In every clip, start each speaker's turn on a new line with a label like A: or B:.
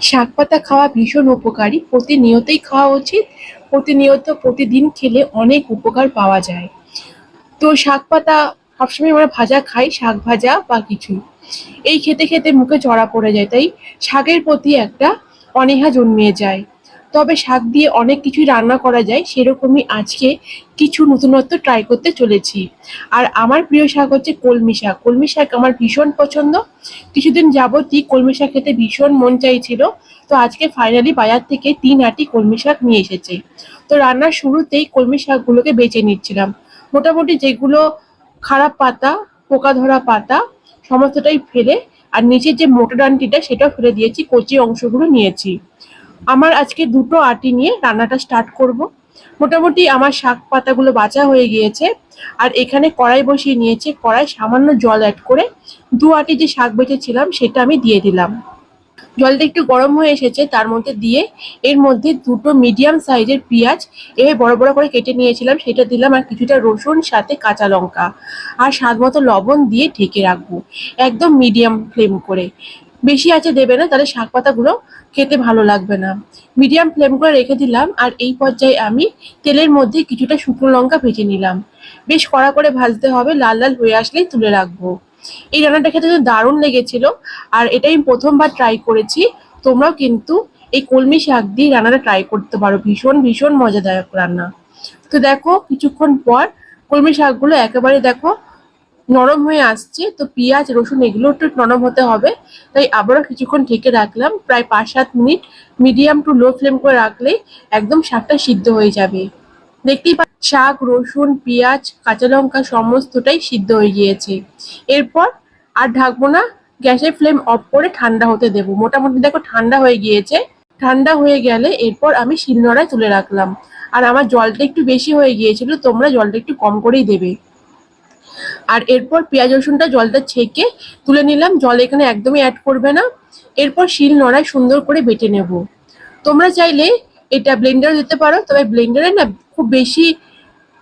A: শাক পাতা খাওয়া ভীষণ উপকারী। প্রতিনিয়তই খাওয়া উচিত। প্রতিনিয়ত প্রতিদিন খেলে অনেক উপকার পাওয়া যায়। তো শাক পাতা সবসময় আমরা ভাজা খাই, শাক ভাজা বা কিছু এই খেতে খেতে মুখে চড়া পড়ে যায়, তাই শাকের প্রতি একটা অনীহা জন্মিয়ে যায়। তবে শাক দিয়ে অনেক কিছুই রান্না করা যায়, সেরকমই আজকে কিছু নতুনত্ব ট্রাই করতে চলেছি। আর আমার প্রিয় শাক হচ্ছে কলমি শাক। কলমি শাক আমার ভীষণ পছন্দ। কিছুদিন যাবতই কলমি শাক খেতে ভীষণ মন চাইছিল। তো আজকে ফাইনালি বাজার থেকে তিন আটি কলমি শাক নিয়ে এসেছে। তো রান্নার শুরুতেই কলমি শাকগুলোকে বেছে নিচ্ছিলাম। মোটামুটি যেগুলো খারাপ পাতা, পোকা ধরা পাতা, সমস্তটাই ফেলে, আর নিচের যে মোটা ডান্টিটা সেটাও ফেলে দিয়েছি, কচি অংশগুলো নিয়েছি। আমার আজকে দুটো আটি নিয়ে রান্নাটা স্টার্ট করব। মোটামুটি আমার শাক পাতাগুলো বাঁচা হয়ে গিয়েছে, আর এখানে কড়াই বসিয়ে নিয়েছে। কড়াই সামান্য জল অ্যাড করে দু আটি যে শাক বেঁচেছিলাম, সেটা আমি দিয়ে দিলাম। জলটা একটু গরম হয়ে এসেছে, তার মধ্যে দিয়ে এর মধ্যে দুটো মিডিয়াম সাইজের পেঁয়াজ, এভাবে বড় বড় করে কেটে নিয়েছিলাম, সেটা দিলাম আর কিছুটা রসুন, সাথে কাঁচা লঙ্কা, আর স্বাদ মতো লবণ দিয়ে ঢেকে রাখব, একদম মিডিয়াম ফ্লেম করে। বেশি আছে দেবে না, তাহলে শাক পাতাগুলো খেতে ভালো লাগবে না। মিডিয়াম ফ্লেম করে রেখে দিলাম, আর এই পর্যায়ে আমি তেলের মধ্যে কিছুটা শুকনো লঙ্কা ভেজে নিলাম। বেশ কড়া করে ভাজতে হবে, লাল লাল হয়ে আসলেই তুলে রাখব। এই রান্নাটা খেতে কিন্তু দারুণ লেগেছিল, আর এটাই আমি প্রথমবার ট্রাই করেছি। তোমরাও কিন্তু এই কলমি শাক দিয়ে রান্নাটা ট্রাই করতে পারো, ভীষণ ভীষণ মজাদায়ক রান্না। তো দেখো, কিছুক্ষণ পর কলমি শাকগুলো একেবারে দেখো নরম হয়ে আসছে, তো পেঁয়াজ, রসুন এগুলো একটু নরম হতে হবে। তাই আবারও কিছুক্ষণ ঢেকে রাখলাম, প্রায় পাঁচ সাত minute. Medium to low flame করে রাখলেই একদম শাকটা সিদ্ধ হয়ে যাবে। দেখতেই পা শাক, রসুন, পেঁয়াজ, কাঁচা লঙ্কা সমস্তটাই সিদ্ধ হয়ে গিয়েছে। এরপর আর ঢাকবো না, গ্যাসের ফ্লেম অফ করে ঠান্ডা হতে দেবো। মোটামুটি দেখো ঠান্ডা হয়ে গিয়েছে। ঠান্ডা হয়ে গেলে এরপর আমি শিলনোড়ায় তুলে রাখলাম। আর আমার জলটা একটু বেশি হয়ে গিয়েছিল, তোমরা জলটা একটু কম করেই দেবে। আর এরপর পেঁয়াজ রসুনটা জলটা ছেঁকে তুলে নিলাম। জল এখানে একদমই অ্যাড করবে না। এরপর শিল নোড়ায় সুন্দর করে বেটে নেব। তোমরা চাইলে এটা ব্লেন্ডারে দিতে পারো, তবে ব্লেন্ডারে না খুব বেশি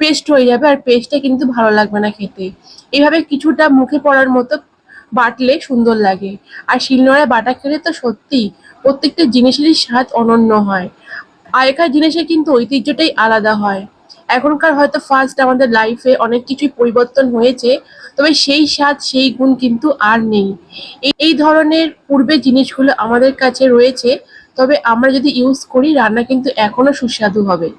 A: পেস্ট হয়ে যাবে আর পেস্টটা কিন্তু ভালো লাগবে না খেতে। এইভাবে কিছুটা মুখে পড়ার মতো বাটলে সুন্দর লাগে। আর শিলনোড়ায় বাটা খেলে তো সত্যি প্রত্যেকটা জিনিসেরই স্বাদ অনন্য হয়। আগেকার জিনিসের কিন্তু ঐতিহ্যটাই আলাদা হয়। এখনকার হয়তো ফার্স্ট আমাদের লাইফে অনেক কিছুই পরিবর্তন হয়েছে, তবে সেই স্বাদ, সেই গুণ কিন্তু আর নেই। এই- ধরনের পূর্বে জিনিসগুলো আমাদের কাছে রয়েছে, তবে আমরা যদি ইউজ করি, রান্না কিন্তু এখনও সুস্বাদু হবে।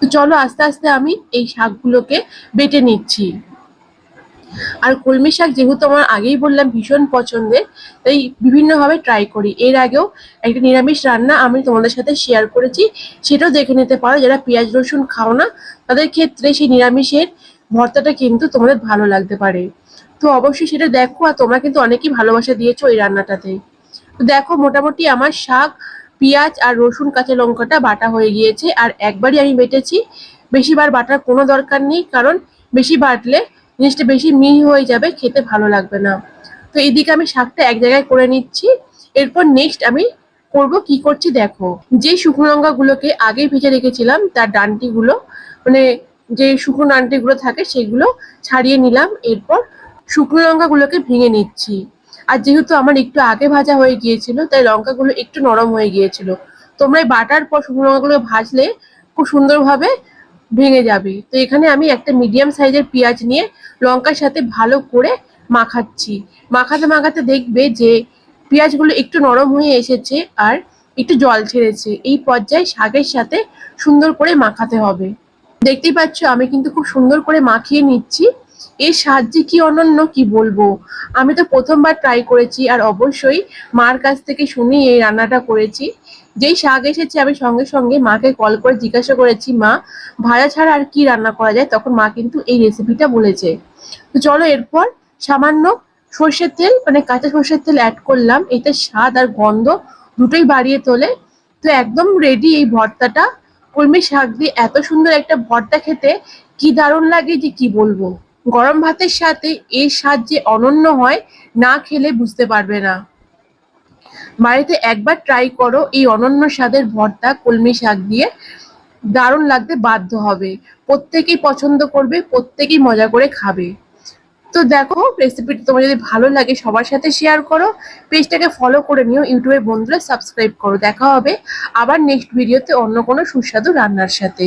A: তো চলো আস্তে আস্তে আমি এই শাকগুলোকে বেটে নিচ্ছি। আর কলমি শাক যেহেতু আমার আগেই বললাম ভীষণ পছন্দের, তাই বিভিন্নভাবে ট্রাই করি। এর আগেও একটা নিরামিষ রান্না আমি তোমাদের সাথে শেয়ার করেছি, সেটাও দেখে নিতে পারো। যারা পেঁয়াজ, রসুন খাও না, তাদের ক্ষেত্রে সেই নিরামিষের ভর্তাটা কিন্তু তোমাদের ভালো লাগতে পারে। তো অবশ্যই সেটা দেখো, আর তোমরা কিন্তু অনেকেই ভালোবাসা দিয়েছ এই রান্নাটাতে। তো দেখো, মোটামুটি আমার শাক, পেঁয়াজ আর রসুন, কাঁচা লঙ্কাটা বাটা হয়ে গিয়েছে। আর একবারই আমি বেটেছি। বেশিবার বাটার কোনো দরকার নেই, কারণ বেশি বাটলে জিনিসটা বেশি মিহি হয়ে যাবে, খেতে ভালো লাগবে না। তো এইদিকে আমি শাকটা এক জায়গায় করে নিচ্ছি। এরপর নেক্সট আমি করব কি করছি দেখো। যে শুকনো লঙ্কাগুলোকে আগেই ভেজে রেখেছিলাম, তার ডান্টিগুলো মানে যে শুকনো ডান্টিগুলো থাকে সেগুলো ছাড়িয়ে নিলাম। এরপর শুকনো লঙ্কাগুলোকে ভেঙে নিচ্ছি। আর যেহেতু আমার একটু আগে ভাজা হয়ে গিয়েছিল, তাই লঙ্কাগুলো একটু নরম হয়ে গিয়েছিল। তোমরা বাটার পর শুকনো লঙ্কাগুলো ভাজলে খুব সুন্দরভাবে ভেঙে যাবে। তো এখানে আমি একটা মিডিয়াম সাইজের পেঁয়াজ নিয়ে লঙ্কার সাথে ভালো করে মাখাচ্ছি। মাখাতে মাখাতে দেখবে যে পেঁয়াজগুলো একটু নরম হয়ে এসেছে আর একটু জল ছেড়েছে। এই পর্যায়ে শাকের সাথে সুন্দর করে মাখাতে হবে। দেখতেই পাচ্ছ, আমি কিন্তু খুব সুন্দর করে মাখিয়ে নিচ্ছি। এর সাহায্যে কি অনন্য কি বলব? আমি তো প্রথমবার ট্রাই করেছি আর অবশ্যই মার কাছ থেকে শুনি এই রান্নাটা করেছি। যেই শাক এসেছে, আমি সঙ্গে সঙ্গে মাকে কল করে জিজ্ঞাসা করেছি, মা ভাজা ছাড়া আর কি রান্না করা যায়? তখন মা কিন্তু এই রেসিপিটা বলেছে। তো চলো এরপর সামান্য সর্ষের তেল মানে কাঁচা সর্ষের তেল অ্যাড করলাম। এতে স্বাদ আর গন্ধ দুটোই বাড়িয়ে তোলে। তো একদম রেডি এই ভর্তাটা। কলমি শাক দিয়ে এত সুন্দর একটা ভর্তা খেতে কি দারুণ লাগে যে কি বলব? গরম ভাতের সাথে এর স্বাদ যে অনন্য হয়, না খেলে বুঝতে পারবে না। বাড়িতে একবার ট্রাই করো, এই অনন্য স্বাদের ভর্তা, কলমি শাক দিয়ে দারুণ লাগতে বাধ্য হবে। প্রত্যেকেই পছন্দ করবে, প্রত্যেকেই মজা করে খাবে। তো দেখো রেসিপিটা তোমার যদি ভালো লাগে, সবার সাথে শেয়ার করো। পেজটাকে ফলো করে নিও, ইউটিউবে বন্ধুরা সাবস্ক্রাইব করো। দেখা হবে আবার নেক্সট ভিডিওতে অন্য কোনো সুস্বাদু রান্নার সাথে।